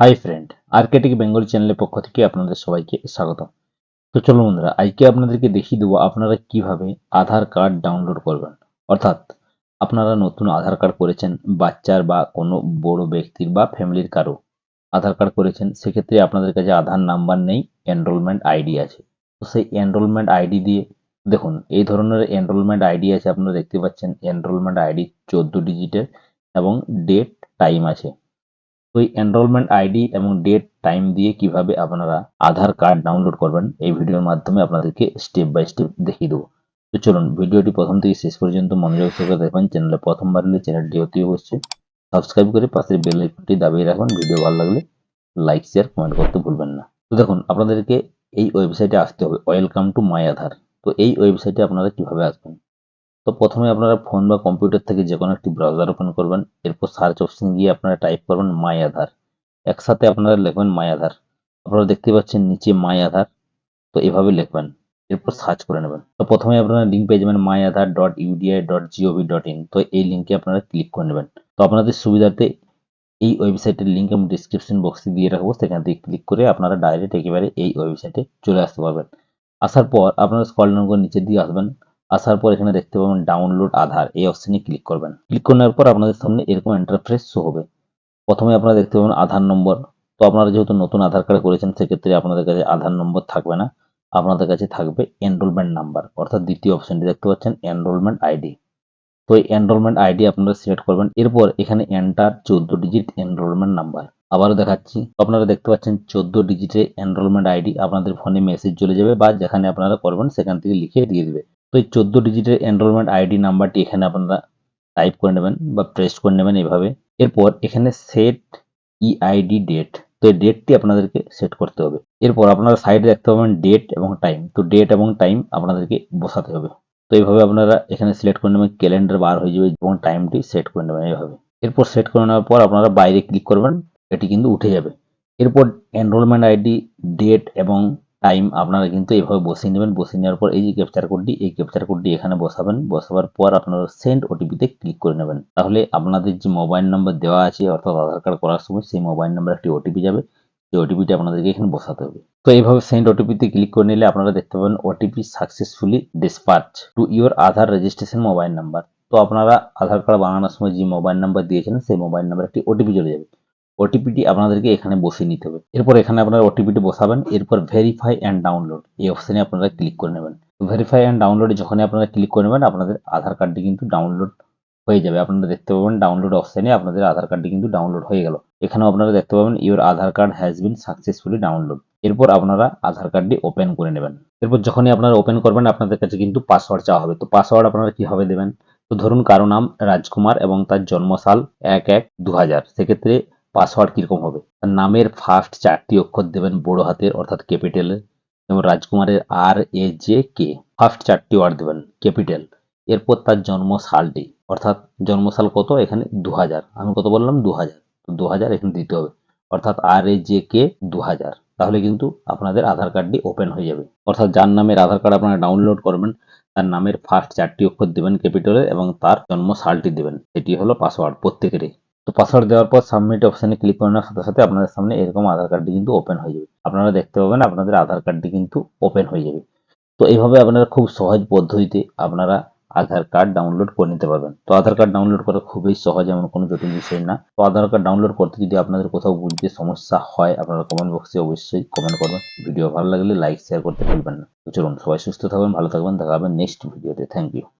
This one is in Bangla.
হাই ফ্রেন্ড আর্কেটিক বেঙ্গল চ্যানেলের পক্ষ থেকে আপনাদের সবাইকে স্বাগত তো চলো বন্ধুরা, আজকে আপনাদেরকে দেখিয়ে দেবো আপনারা কীভাবে আধার কার্ড ডাউনলোড করবেন। অর্থাৎ আপনারা নতুন আধার কার্ড করেছেন, বাচ্চার বা কোনো বড় ব্যক্তির বা ফ্যামিলির কারও আধার কার্ড করেছেন, সেক্ষেত্রে আপনাদের কাছে আধার নাম্বার নেই এনরোলমেন্ট আইডি আছে। তো সেই এনরোলমেন্ট আইডি দিয়ে দেখুন, এই ধরনের এনরোলমেন্ট আইডি আছে, আপনারা দেখতে পাচ্ছেন এনরোলমেন্ট আইডি চোদ্দ ডিজিটের এবং ডেট টাইম আছে। এই এনরোলমেন্ট আইডি এবং ডেট টাইম দিয়ে কীভাবে আপনারা আধার কার্ড ডাউনলোড করবেন, এই ভিডিওর মাধ্যমে আপনাদেরকে স্টেপ বাই স্টেপ দেখিয়ে দেবো। তো চলুন, ভিডিওটি প্রথম থেকে শেষ পর্যন্ত মনোযোগ সহকারে দেখবেন চ্যানেলে প্রথমবার হলে চ্যানেলটি অতি অবশ্যই সাবস্ক্রাইব করে পাশের বেল আইকনটি দাবিয়ে রাখবেন, ভিডিও ভালো লাগলে লাইক শেয়ার কমেন্ট করতে ভুলবেন না। তো দেখুন, আপনাদেরকে এই ওয়েবসাইটে আসতে হবে ওয়েলকাম টু মাই আধার। তো এই ওয়েবসাইটে আপনারা কীভাবে আসবেন? তো প্রথমে আপনারা ফোন বা কম্পিউটার থেকে যে কোনো একটি ব্রাউজার ওপেন করবেন, এরপর সার্চ অপশন গিয়ে আপনারা টাইপ করবেন মাই আধার একসাথে আপনারা লিখবেন মাই আধার আপনারা দেখতে পাচ্ছেন নিচে মাই আধার তো এভাবে লিখবেন, এরপর সার্চ করে নেবেন। তো প্রথমে আপনারা লিঙ্ক পেয়ে যাবেন my Aadhaar dot UIDAI dot GOV dot in তো এই লিঙ্কে আপনারা ক্লিক করে নেবেন। তো আপনাদের সুবিধার্থে এই ওয়েবসাইটের লিঙ্ক আমি ডিসক্রিপশন বক্সে দিয়ে রাখব, সেখান থেকে ক্লিক করে আপনারা ডাইরেক্ট একেবারে এই ওয়েবসাইটে চলে আসতে পারবেন। আসার পর আপনারা স্কল ডাউন করে নিচের আসবেন। আসার পর এখানে দেখতে পাবেন ডাউনলোড আধার। এই অপশনে ক্লিক করবেন। ক্লিক করার পর আপনাদের সামনে এরকম ইন্টারফেস শো হবে। প্রথমে আপনারা দেখতে পাবেন আধার নম্বর তো আপনারা যেহেতু নতুন আধার কার্ড করেছেন, সেক্ষেত্রে আপনাদের কাছে আধার নম্বর থাকবে না। আপনাদের কাছে থাকবে এনরোলমেন্ট নাম্বার অর্থাৎ দ্বিতীয় অপশনটি দেখতে পাচ্ছেন এনরোলমেন্ট আইডি তো এই এনরোলমেন্ট আইডি আপনারা সিলেক্ট করবেন। এরপর এখানে এন্টার চোদ্দ ডিজিট এনরোলমেন্ট নাম্বার আবারও দেখাচ্ছি। আপনারা দেখতে পাচ্ছেন, চোদ্দ ডিজিটের এনরোলমেন্ট আইডি আপনাদের ফোনে মেসেজ চলে যাবে বা যেখানে আপনারা করবেন, সেখান থেকে লিখে দিয়ে দেবে। তো এই চোদ্দ ডিজিটের এনরোলমেন্ট আইডি নাম্বারটি এখানে আপনারা টাইপ করে নেবেন বা প্রেস করে নেবেন এভাবে। এরপর এখানে সেট ইআইডি ডেট তো এই ডেটটি আপনাদেরকে সেট করতে হবে। এরপর আপনারা সাইডে দেখতে পাবেন ডেট এবং টাইম তো ডেট এবং টাইম আপনাদেরকে বসাতে হবে। তো এইভাবে আপনারা এখানে সিলেক্ট করে নেবেন ক্যালেন্ডার বার হয়ে যাবে এবং টাইমটি সেট করে নেবেন এইভাবে এরপর সেট করে নেওয়ার পর আপনারা বাইরে ক্লিক করবেন, এটি কিন্তু উঠে যাবে। এরপর এনরোলমেন্ট আইডি ডেট এবং টাইম আপনারা কিন্তু এভাবে বসিয়ে নেবেন, বসিয়ে নেওয়ার পর এই যে ক্যাপচার কোডটি এই ক্যাপচার কোডটি এখানে বসাবেন, বসাবার পর আপনারা সেন্ড ওটিপিতে ক্লিক করে নেবেন। তাহলে আপনাদের যে মোবাইল নাম্বার দেওয়া আছে অর্থাৎ আধার কার্ড করার সময় সেই মোবাইল নাম্বার একটি ওটিপি যাবে। সেই ওটিপিটি আপনাদেরকে এখানে বসাতে হবে। তো এইভাবে সেন্ড ওটিপিতে ক্লিক করে নিলে আপনারা দেখতে পাবেন OTP successfully dispatch to your Aadhaar registration mobile number তো আপনারা আধার কার্ড বানানোর সময় যে মোবাইল নাম্বার দিয়েছেন সেই মোবাইল নাম্বার একটি ওটিপি চলে যাবে। ওটিপিটি আপনাদেরকে এখানে বসিয়ে নিতে হবে। এরপর এখানে আপনারা ওটিপিটি বসাবেন, এরপর ভেরিফাই অ্যান্ড ডাউনলোড এই অপশানে আপনারা ক্লিক করে নেবেন। ভেরিফাই অ্যান্ড ডাউনলোডে যখনই আপনারা ক্লিক করে নেবেন, আপনাদের আধার কার্ডটি কিন্তু ডাউনলোড হয়ে যাবে। আপনারা দেখতে পাবেন ডাউনলোড অপশানে আপনাদের আধার কার্ডটি কিন্তু ডাউনলোড হয়ে গেল। এখানেও আপনারা দেখতে পাবেন your Aadhaar card has been successfully download এরপর আপনারা আধার কার্ডটি ওপেন করে নেবেন। এরপর যখনই আপনারা ওপেন করবেন, আপনাদের কাছে কিন্তু পাসওয়ার্ড চাওয়া হবে। তো পাসওয়ার্ড আপনারা কীভাবে দেবেন? তো ধরুন কারও নাম রাজকুমার এবং তার জন্মসাল এক এক দু হাজার সেক্ষেত্রে পাসওয়ার্ড কীরকম হবে? তার নামের ফার্স্ট চারটি অক্ষর দেবেন বড় হাতের, অর্থাৎ ক্যাপিটালের যেমন রাজকুমারের R A J K first চারটি ওয়ার্ড দেবেন ক্যাপিটাল এরপর তার জন্ম সালটি অর্থাৎ জন্মসাল কত? এখানে দু হাজার আমি কত বললাম? দু হাজার দু হাজার এখানে দিতে হবে। অর্থাৎ আর এ জে কে দু হাজার তাহলে কিন্তু আপনাদের আধার কার্ডটি ওপেন হয়ে যাবে। অর্থাৎ যার নামের আধার কার্ড আপনারা ডাউনলোড করবেন, তার নামের ফার্স্ট চারটি অক্ষর দেবেন ক্যাপিটালে এবং তার জন্ম সালটি দেবেন। এটি হলো পাসওয়ার্ড প্রত্যেকেরই। তো পাসওয়ার্ড দেওয়ার পর সাবমিট অপশানে ক্লিক করানোর সাথে সাথে আপনাদের সামনে এরকম আধার কার্ডটি কিন্তু ওপেন হয়ে যাবে। আপনারা দেখতে পাবেন আপনাদের আধার কার্ডটি কিন্তু ওপেন হয়ে যাবে। তো এইভাবে আপনারা খুব সহজ পদ্ধতিতে আপনারা আধার কার্ড ডাউনলোড করে নিতে পারবেন। তো আধার কার্ড ডাউনলোড করা খুবই সহজ, এমন কোনো জটিল বিষয় না। তো আধার কার্ড ডাউনলোড করতে যদি আপনাদের কোথাও বুঝতে সমস্যা হয়, আপনারা কমেন্ট বক্সে অবশ্যই কমেন্ট করবেন। ভিডিও ভালো লাগলে লাইক শেয়ার করতে ভুলবেন না। চলুন, সবাই সুস্থ থাকবেন, ভালো থাকবেন। দেখা হবে নেক্সট ভিডিওতে থ্যাংক ইউ